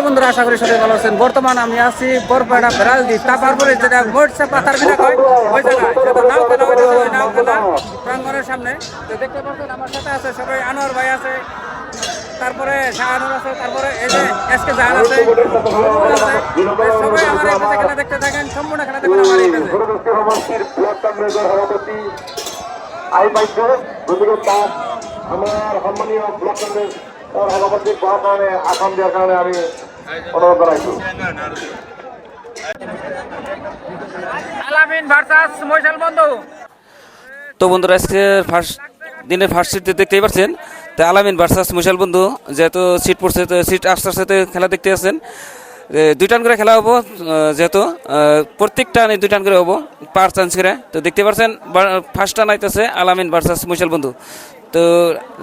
Hello বন্ধুরা আশা করি সবাই ভালো আছেন বর্তমান আমি আছি বরপাড়া বেড়ালদি তারপরে যেটা মোটসা পাতার বিনা হয় ওই জায়গায় সেটা নাও খেলা ওই নাও খেলা প্রাঙ্গণের সামনে তো দেখতে পাচ্ছেন আমার সাথে আছে সবাই আনোয়ার ভাই আছে তারপরে শাহানুর আছে তারপরে এই যে এস কে জাহান আছে সবাই আমার এই পেজে খেলা দেখতে থাকেন সম্পূর্ণ খেলা দেখবেন আমার এই আই পাইছে গতিকে তার আমার সম্মানীয় ব্লক কংগ্রেস তার সভাপতি পাওয়ার কারণে আসাম দেওয়ার কারণে আমি অনুরোধ তো বন্ধুরা আজকে ফার্স্ট দিনের ফার্স্ট সিট দেখতেই পাচ্ছেন। তো আলামিন ভার্সাস মুশাল বন্ধু যেহেতু সিট পড়ছে তো সিট আস্তে আস্তে খেলা দেখতে আছেন। এ, দুই টান করে খেলা হব যেহেতু প্রত্যেক টানে দুই টান করে হব পার চান্স করে। তো দেখতে পাচ্ছেন ফার্স্ট টান আইতেছে আলামিন ভার্সাস মুশাল বন্ধু। তো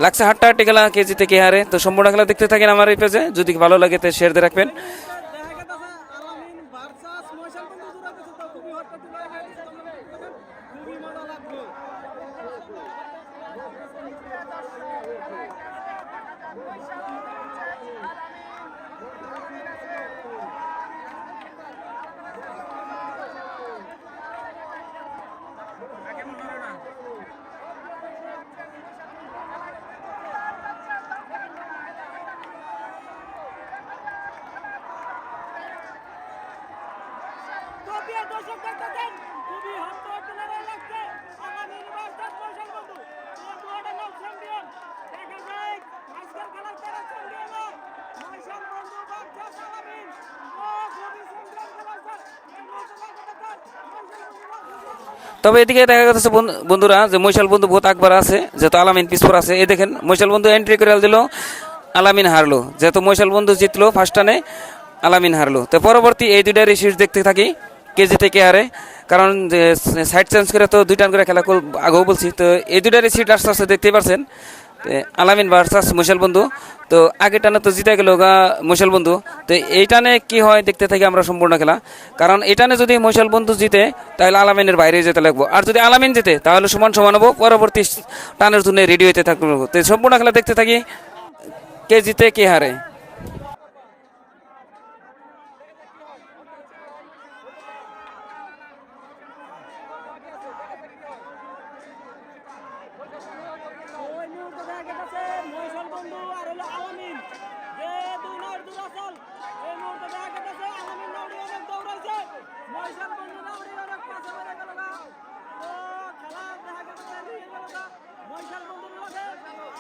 লাগছে হাট্টা হাট্টি খেলা কেজি থেকে হারে। তো সম্পূর্ণ খেলা দেখতে থাকেন আমার এই পেজে। যদি ভালো লাগে তো শেয়ার দিয়ে রাখবেন দর্শক দেখতেছেন খুবই হন্ত আপনারা লাগছে আগামী নির্বাচন মশাল বন্ধু দুয়াটা নাম চ্যাম্পিয়ন দেখা যায় আজকের খেলার তারা চ্যাম্পিয়ন মশাল বন্ধু বাচ্চা সালামিন ও খুবই সুন্দর খেলা স্যার এই মুহূর্তে দেখতেছেন মশাল বন্ধু তবে এদিকে দেখা যাচ্ছে বন্ধু- বন্ধুরা যে মৈশাল বন্ধু বহুত আকবার আছে যেহেতু আলামিন পিসপর আছে। এই দেখেন মৈশাল বন্ধু এন্ট্রি করে দিল, আলামিন হারলো। যেহেতু মৈশাল বন্ধু জিতলো ফার্স্ট টানে, আলামিন হারলো। তো পরবর্তী এই দুইটা রেসিস দেখতে থাকি কে জিতে কে হারে কারণ যে সাইড চেঞ্জ করে তো দুই টান করে খেলা আগেও বলছি। তো এই দুইটা রেসিট আস্তে আস্তে দেখতেই পারছেন। আলামিন ভার্সাস মৈশাল বন্ধু। তো আগের টানে তো জিতে গেল গা মশাল বন্ধু। তো এই টানে কি হয় দেখতে থাকি আমরা সম্পূর্ণ খেলা। কারণ এই টানে যদি মশাল বন্ধু জিতে, তাহলে আলামিনের বাইরে যেতে লাগবো। আর যদি আলামিন জিতে, তাহলে সমান সমান হব। পরবর্তী টানের জন্য রেডি হইতে থাকব। তো সম্পূর্ণ খেলা দেখতে থাকি। কে জিতে, কে হারে ওই মুহূর্তে দেখা গেছে মহিষাল বন্ধু আর হলো আলামিন যে দুই নয় দুই আসল এই মুহূর্তে দেখা গেছে আলামিন নাউরি অনেক দৌড়াইছে মহিষাল বন্ধু নাউরি অনেক পাশে বেড়ে গেল গা তো খেলা দেখা গেছে নিয়ে গেল গা মহিষাল বন্ধুর লগে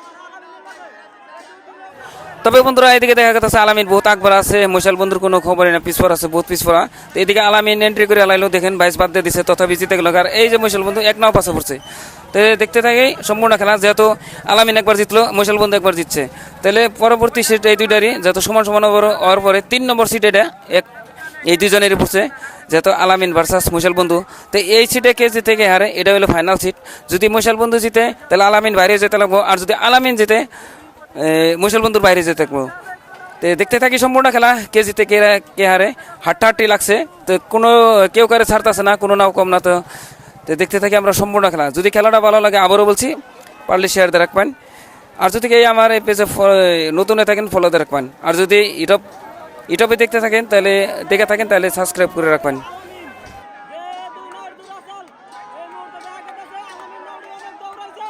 আর আলামিনের লগে তবে বন্ধুরা, এদিকে দেখা যাচ্ছে আলামিন বহুত আকবার আছে, মৈশাল বন্ধুর কোনো খবরই না পিছপর আছে, বহুত পিছপরা তো এদিকে আলামিন এন্ট্রি করে আলাইলো দেখেন বাইশ বাদ দিয়ে দিছে, তথাপি জিতে গেল। আর এই যে মৈশাল বন্ধু, এক নাও পাশে পড়ছে। তো দেখতে থাকি, সম্পূর্ণ খেলা, যেহেতু আলামিন একবার জিতলো, মৈশাল বন্ধু একবার জিতছে। তাহলে পরবর্তী সিট এই দুইটারই, যেহেতু সমান সমান হওয়ার- পরে তিন নম্বর সিট এটা, এক, এই দুজনেরই পড়ছে, যেহেতু আলামিন ভার্সাস মৈশাল বন্ধু। তো এই সিটে কে জিতে কে হারে, এটা হলো ফাইনাল সিট যদি মৈশাল বন্ধু জিতে, তাহলে আলামিন বাইরে যেতে লাগবো, আর যদি আলামিন জিতে মুসল বন্ধুর বাইরে যেতে থাকব। তো দেখতে থাকি সম্পূর্ণ খেলা, কে জিতে, কে কে হারে। হাট্টাহাট্টি লাগছে। তো কোনো, কেউ কারে ছাড়তেছে না, কোনো নাও কম না তো। তো দেখতে থাকি আমরা সম্পূর্ণ খেলা। যদি খেলাটা ভালো লাগে, আবারও বলছি, পারলে শেয়ার দিয়ে রাখবেন। আর যদি এই আমার এই পেজে নতুন হয়ে থাকেন ফলো দিয়ে রাখবেন। আর যদি ইউটিউব ইউটিউবে দেখতে থাকেন, তাহলে, দেখে থাকেন, তাহলে সাবস্ক্রাইব করে রাখবেন যে দুই নয় দুই আসল এই মুহূর্তে দেখা গেছে আলামিন নাউরি অনেক দৌড়াইছে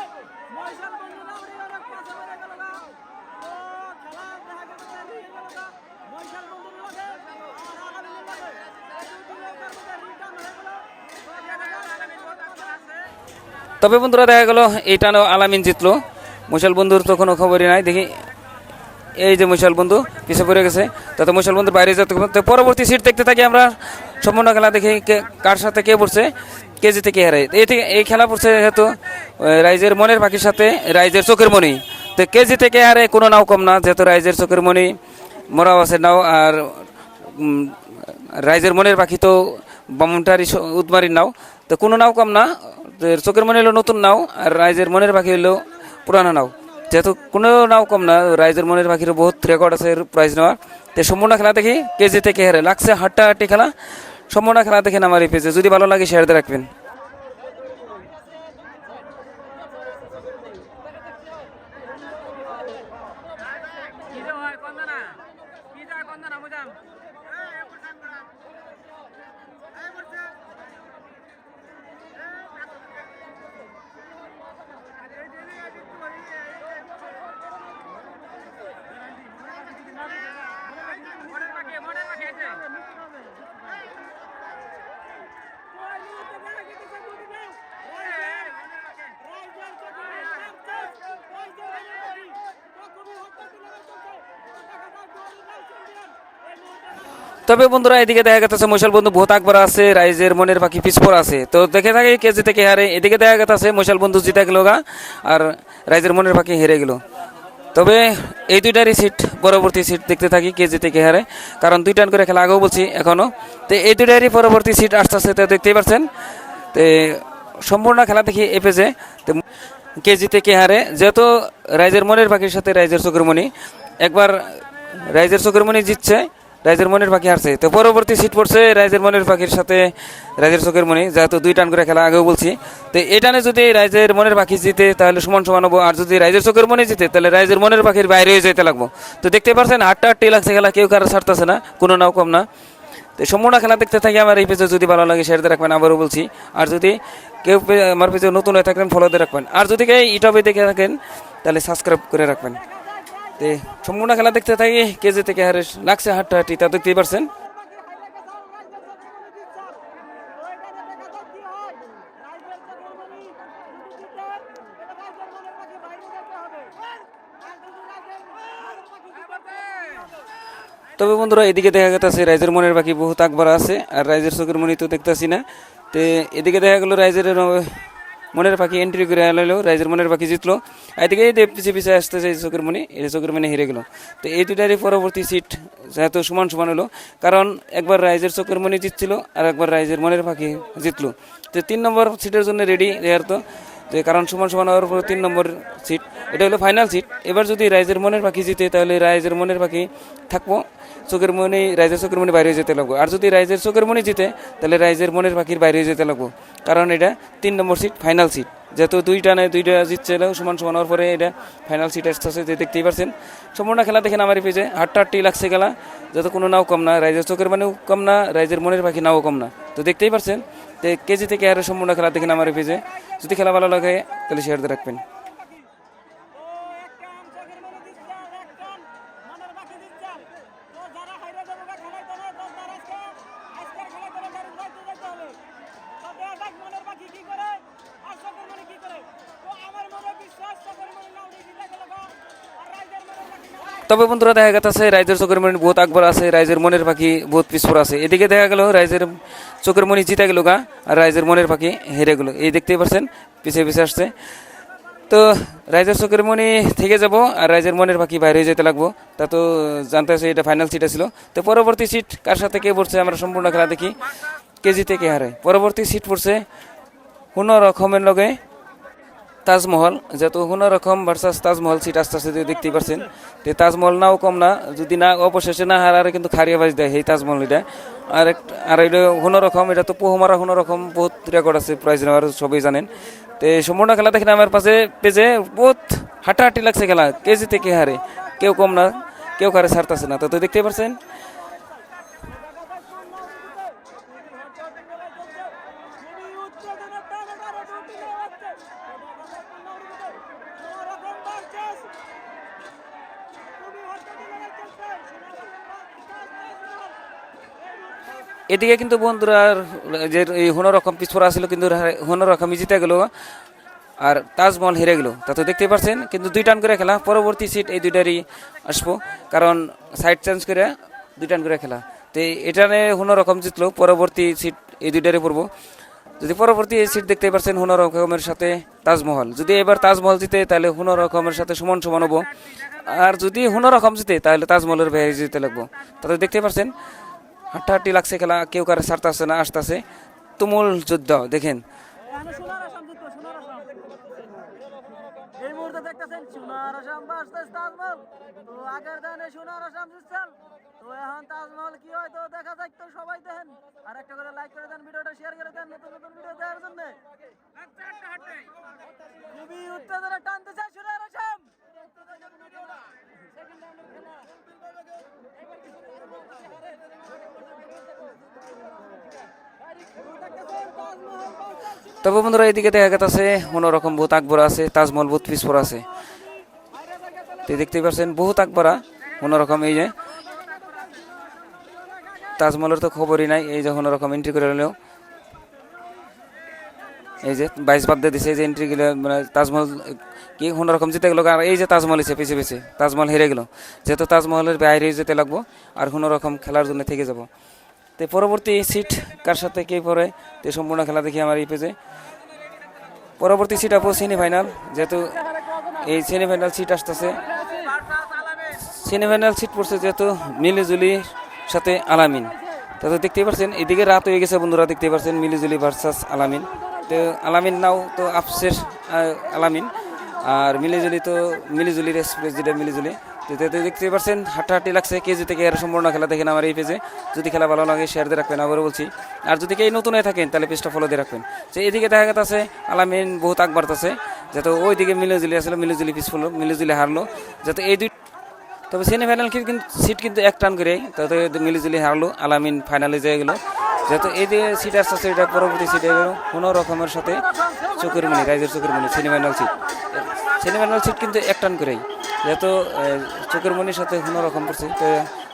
মহিষাল বন্ধু নাউরি অনেক পাশে বেড়ে গেল গা তো খেলা দেখা গেছে নিয়ে গেল গা মহিষাল বন্ধুর লগে আর আলামিনের লগে এই দুই নৌকার মধ্যে রিটার্ন হয়ে গেল তো দেখা যায় আলামিন বহুত পাশে আছে তবে বন্ধুরা দেখা গেল এইটানো আলামিন জিতলো। মুশাল বন্ধুর তো কোনো খবরই নাই, দেখি। এই যে মুশাল বন্ধু পিছিয়ে পড়ে গেছে। তাতে মুশাল বন্ধু বাইরে যেতে তো পরবর্তী সিট দেখতে থাকি আমরা। সম্পূর্ণ খেলা দেখি কার সাথে কে পড়ছে, কে জিতে কে হারে। এই থেকে, এই খেলা পড়ছে যেহেতু রাইজের মনের পাখির সাথে, রাইজের চোখের মনি তো কে জিতে কে হারে, কোনো নাও কম না, যেহেতু রাইজের চোখের মনি মরাও আছে নাও, আর রাইজের মনের পাখি তো বামুনটারি উদমারির নাও। তো কোনো নাও কম না। চোখের মনে হলো নতুন নাও, আর রাইজের মনের পাখি হলো পুরানো নাও। যেহেতু কোনো নাও কম না, রাইজের মনের পাখির বহুত রেকর্ড আছে প্রাইজ নেওয়ার। তো সম্পূর্ণ খেলা দেখি কে জিতে কে হারে। লাগছে হাট্টাহাট্টি খেলা। সম্পূর্ণ খেলা দেখেন আমার এই পেজে যদি ভালো লাগে শেয়ার দিয়ে রাখবেন কি যে হয় কন্দনা কি যায় কন্দনা কয় মিনিটে দেখা গেছে বুঝবে রাইজার চক্রে সাকসেস রাইজার এনার্জি কখনো হত্যা দিলে চলছে দেখা যায় গোল নাই চ্যাম্পিয়ন এই মুহূর্তে তবে বন্ধুরা, এদিকে দেখা গেছে মশাল বন্ধু বহুত আকবর আছে, রাইজের মনের পাখি পিছপর আছে। তো দেখে থাকে কেজি থেকে হারে। এদিকে দেখা গেছে মশাল বন্ধু জিতে গেল গা, আর রাইজের মনের পাখি হেরে গেল। তবে এই দুইটারই সিট পরবর্তী সিট দেখতে থাকি কেজি থেকে হারে। কারণ দুই টান করে খেলা আগেও বলছি এখনও তো এই দুইটারই পরবর্তী সিট আসতে আসতে তো দেখতেই পাচ্ছেন। তো সম্পূর্ণ খেলা দেখি এ পেজে তো কেজি থেকে হারে, যেহেতু রাইজের মনের পাখির সাথে রাইজের চোখের মণি, একবার রাইজের চোখের মণি জিতছে রাইজের মনের পাখি হারছে। তো পরবর্তী সিট পড়ছে রাইজের মনের পাখির সাথে রাইজের চোখের মণি, যেহেতু দুই টান করে খেলা আগেও বলছি। তো এই টানে যদি রাইজের মনের পাখি জিতে, তাহলে সমান সমান হব। আর যদি রাইজের চোখের মণি জিতে, তাহলে রাইজের মনের পাখির বাইরে হয়ে যেতে লাগবো। তো দেখতে পাচ্ছেন আটটা আটটি লাগছে খেলা, কেউ কারও ছাড়তেছে না, কোনো নাও কম না। তো সম্পূর্ণ খেলা দেখতে থাকি, আমার এই পেজে যদি ভালো লাগে শেয়ার দিয়ে রাখবেন, আবারও বলছি। আর যদি কেউ আমার পেজে নতুন হয়ে থাকেন ফলো দিয়ে রাখবেন। আর যদি কেউ ইউটিউবে দেখে থাকেন, তাহলে সাবস্ক্রাইব করে রাখবেন। সম্পূর্ণ খেলা দেখতে থাকি। থেকে হারে লাগছে হাটটা হাঁটি, তা দেখতেই পারছেন। তবে বন্ধুরা, এদিকে দেখা গেছে রাইজের মনের বাকি বহুত আকবার আছে, আর রাইজের চোখের মনি তো দেখতেছি না। তো এদিকে দেখা গেল রাইজের মনের পাখি এন্ট্রি করে এলো রাইজের মনের পাখি জিতলো। এদিকে এই যে পিছিয়ে পিছিয়ে আসতেছে এই চোখের মনে, এই চোখের মনে হেরে গেলো। তো এই দুটারই পরবর্তী সিট যেহেতু সমান সমান হলো, কারণ একবার রাইজের চোখের মনে জিতছিল আর একবার রাইজের মনের পাখি জিতলো। তো তিন নম্বর সিটের জন্য রেডি যেহেতু কারণ সমান সমান হওয়ার পর তিন নম্বর সিট এটা হলো ফাইনাল সিট এবার যদি রাইজের মনের পাখি জিতে, তাহলে রাইজের মনের পাখি থাকব। চোখের মনি, রাইজের চোখের মনি বাইরে যেতে লাগবো। আর যদি রাইজের চোখের মনি জিতে, তাহলে রাইজের মনের পাখির বাইরে যেতে লাগবো। কারণ এটা তিন নম্বর সিট ফাইনাল সিট যেহেতু দুইটা নেই দুইটা জিতছে সমান সমান হওয়ার পরে এটা ফাইনাল সিট আসতেছে যে দেখতেই পারছেন। সম্পূর্ণ খেলা দেখেন আমার পেজে হাটটা হাটটি লাগছে খেলা। যাতে কোনো নাও কম না, রাইজের চোখের মানেও কম না, রাইজের মনের পাখি নাও কম না। তো দেখতেই পারছেন তো কেজি থেকে আরও সম্পূর্ণ খেলা দেখেন আমার পেজে। যদি খেলা ভালো লাগে, তাহলে শেয়ার দিয়ে রাখবেন। তবে বন্ধুরা দেখা গেছে রাইজের চোখের মনি বহুত আকবর আছে, রাইজের মনের পাখি বহুত পিছপর আছে। এদিকে দেখা গেল, রাইজের চোখের মনি জিতে গেল গা, আর রাইজের মনের পাখি হেরে গেল। এই দেখতেই পারছেন পিছিয়ে পিছিয়ে আসছে। তো রাইজের চোখের মনি থেকে যাব, আর রাইজের মনের পাখি বাইরে যেতে লাগবো। তা তো জানতে আছে এটা ফাইনাল সিটে ছিল তো পরবর্তী সিট কার সাথে কে পড়ছে আমরা সম্পূর্ণ খেলা দেখি কেজি কে হারে। পরবর্তী সিট পড়ছে কোনো রকমের লগে তাজমহল, যেহেতু কোনো রকম ভার্সাস তাজমহল সিট আস্তে আস্তে দেখতেই পারছেন, তো তাজমহল নাও কম না, যদি না অবশেষে না হারারে কিন্তু খারিয়া বাজ দেয়, এই তাজমহল এটা। আর আর এটা কোনো রকম এটা তো পোহমারা কোনো রকম বহুত রেকর্ড আছে প্রাইজ নেওয়ার সবাই জানেন। তো সম্পূর্ণ খেলা দেখেন আমার পাশে, পেজে বহুত হাঁটাহাঁটি লাগছে খেলা, কেজি থেকে হারে। কেউ কম না, কেউ কারে ছাড়তেছে না। তো তো দেখতেই পারছেন এদিকে কিন্তু বন্ধুরা যে হুনো রকম পিছপড়া ছিল কিন্তু হুনো রকম জিতে গেল আর তাজমহল হেরে গেল। তা তো দেখতে পাচ্ছেন কিন্তু দুই টান করে খেলা, পরবর্তী সিট এই দুইটারই আসব। কারণ সাইড চেঞ্জ করে দুই টান করে খেলা। তো এটা নিয়ে হুনো রকম জিতলো, পরবর্তী সিট এই দুইটারই পড়ব। যদি পরবর্তী সিট দেখতে পাচ্ছেন হুনো রকমের সাথে তাজমহল। যদি এবার তাজমহল জিতে, তাহলে হুনো রকমের সাথে সমান সমান হব। আর যদি হুনো রকম জিতে, তাহলে তাজমহলের বাইরে জিতে লাগবো। তাতে দেখতে পাচ্ছেন হাঁটাহাঁটি লাগছে খেলা কেউ কারে ছাড়তেছে না আসতেছে। তুমুল যুদ্ধ দেখেন। এই মুহূর্তে দেখতেছেন সোনার আসাম বাসতেছে তাজমহল। তো আগের দিনে সোনার আসাম জিতছেন। তো এখন তাজমহল কি হয় তো দেখা যাক তো সবাই দেখেন। আর একটা করে লাইক করে দেন ভিডিওটা শেয়ার করে দেন নতুন নতুন ভিডিও দেওয়ার জন্য। খুবই উত্তেজনা টানতে চায় সোনার আসাম। তবে বন্ধুরা, এদিকে দেখা গেছে অন্যরকম বহুত আকবর আছে, তাজমহল বহুত পিসপর আছে। তো দেখতেই পাচ্ছেন বহুত আকবরা, অন্যরকম এই যে। তাজমহলের তো খবরই নাই, এই যে অন্যরকম এন্ট্রি করে নিলেও এই যে, বাইশ বাদ দিয়ে দিছে, এই যে এন্ট্রি গেলে মানে তাজমহল, কি অন্যরকম জিতে গেল, আর এই যে তাজমহল এসে পিছিয়ে পিছিয়ে তাজমহল হেরে গেল। যেহেতু তাজমহলের বাইরে যেতে লাগবো, আর কোনো রকম খেলার জন্য থেকে যাব। তো পরবর্তী সিট কার সাথে কে পড়ে, তো সম্পূর্ণ খেলা দেখি আমার এই পেজে পরবর্তী সিট আপু সেমিফাইনাল যেহেতু এই সেমিফাইনাল সিট আসতেছে। সেমিফাইনাল সিট পড়ছে যেহেতু মিলিজুলি সাথে আলামিন। তাতে দেখতেই পাচ্ছেন এদিকে রাত হয়ে গেছে বন্ধুরা দেখতেই পাচ্ছেন মিলিজুলি ভার্সাস আলামিন। তো আলামিন নাও তো আপসের আহ, আলামিন। আর মিলিজুলি তো মিলিজুলির এক্সপ্রেস মিলিজুলি তো তাতে দেখতেই পাচ্ছেন হাঁটাহাঁটি লাগছে। কেজি থেকে এর সম্পূর্ণ খেলা দেখেন আমার এই পেজে, যদি খেলা ভালো লাগে শেয়ার দিয়ে রাখবেন, আবারও বলছি। আর যদি কেউ নতুন হয়ে থাকেন, তাহলে পেজটা ফলো দিয়ে রাখবেন। যে এদিকে দেখা গেছে আলামিন বহুত আগ বাড়তেছে যাতে ওইদিকে মিলিজুলি আসলে মিলিজুলি পিসফুল মিলিজুলি হারলো, যাতে এই দুই তবে সেমিফাইনাল কিন্তু সিট কিন্তু এক টান করে, তাতে মিলিজুলি হারলো, আলামিন ফাইনালে যেয়ে গেলো। যেহেতু এই যে সিট আসছে এটা পরবর্তী সিটে কোনো রকমের সাথে চোখের মনি রাইজের চোখের মনি সেমিফাইনাল সিট সেমিফাইনাল সিট কিন্তু এক টান করেই। যেহেতু চোখের মনির সাথে কোনো রকম পড়ছে তো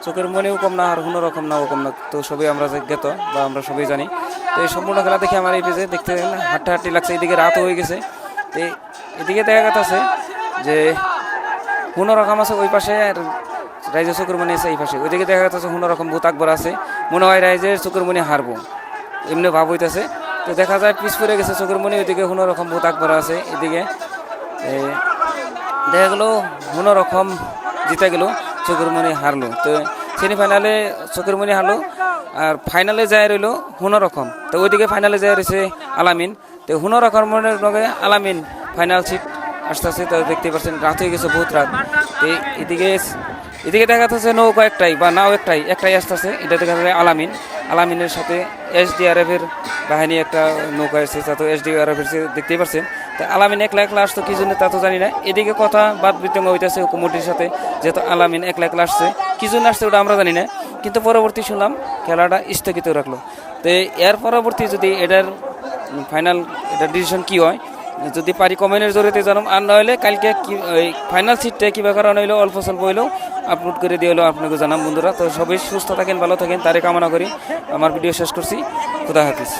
চোখের মনিও কম না আর কোনো রকম না, ও কম না, তো সবই আমরা জ্ঞাত বা আমরা সবই জানি। তো এই সম্পূর্ণ খেলা দেখে আমার এই পেজে দেখতে হাঁটাহাঁটি লাগছে, এদিকে রাত হয়ে গেছে। তো এদিকে দেখা গেছে যে কোনো রকম আছে ওই পাশে আর রাইজের চক্রমণি আছে এই পাশে। ওইদিকে দেখা যাচ্ছে কোনো রকম ভূত আকবর আছে, মনে হয় রাইজের চক্রমণি হারবো, এমনি ভাব হইতেছে। তো দেখা যায় পিছ পড়ে গেছে চক্রমণি ওইদিকে কোনো রকম ভূত আকবর আছে, এদিকে দেখা গেলো রকম জিতে গেল, চকুরমণি হারলো। তো সেমিফাইনালে চকুরমণি হারলো, আর ফাইনালে যায় রইল রকম তো ওইদিকে ফাইনালে যায় রয়েছে আলামিন। তো রকমের লগে আলামিন ফাইনাল সিট আস্তে আস্তে দেখতে পাচ্ছেন রাত হয়ে গেছে বহুত রাত। তো এদিকে এদিকে দেখা যাচ্ছে নৌকা একটাই বা নাও একটাই একটাই আসতেছে। এটা দেখা যাচ্ছে আলামিন। আলামিনের সাথে এসডিআরএফ এর বাহিনী একটা নৌকা এসেছে, তা তো এসডিআরএফ এর দেখতেই পাচ্ছেন তা আলামিন একলা একলা আসতো কি জন্য তা তো জানি না। এদিকে কথা বাদ বিতঙ্গ হইতেছে কমিটির সাথে, যেহেতু আলামিন একলা একলা আসছে। কি জন্য আসছে ওটা আমরা জানি না, কিন্তু পরবর্তী শুনলাম খেলাটা স্থগিত রাখল। তো এর পরবর্তী যদি এটার ফাইনাল এটা ডিসিশন কি হয়, যদি পারি কমেন্টের জরিয়ে জানাম, আর নইলে কালকে ফাইনাল সিটটা কিবা কারণ হইল, অল্প স্বল্প হইলেও আপলোড করে দিয়ে হলো আপনাকে জানাম বন্ধুরা। তো সবাই সুস্থ থাকেন, ভালো থাকেন, তারে কামনা করি। আমার ভিডিও শেষ করছি। খুদা হাফিজ।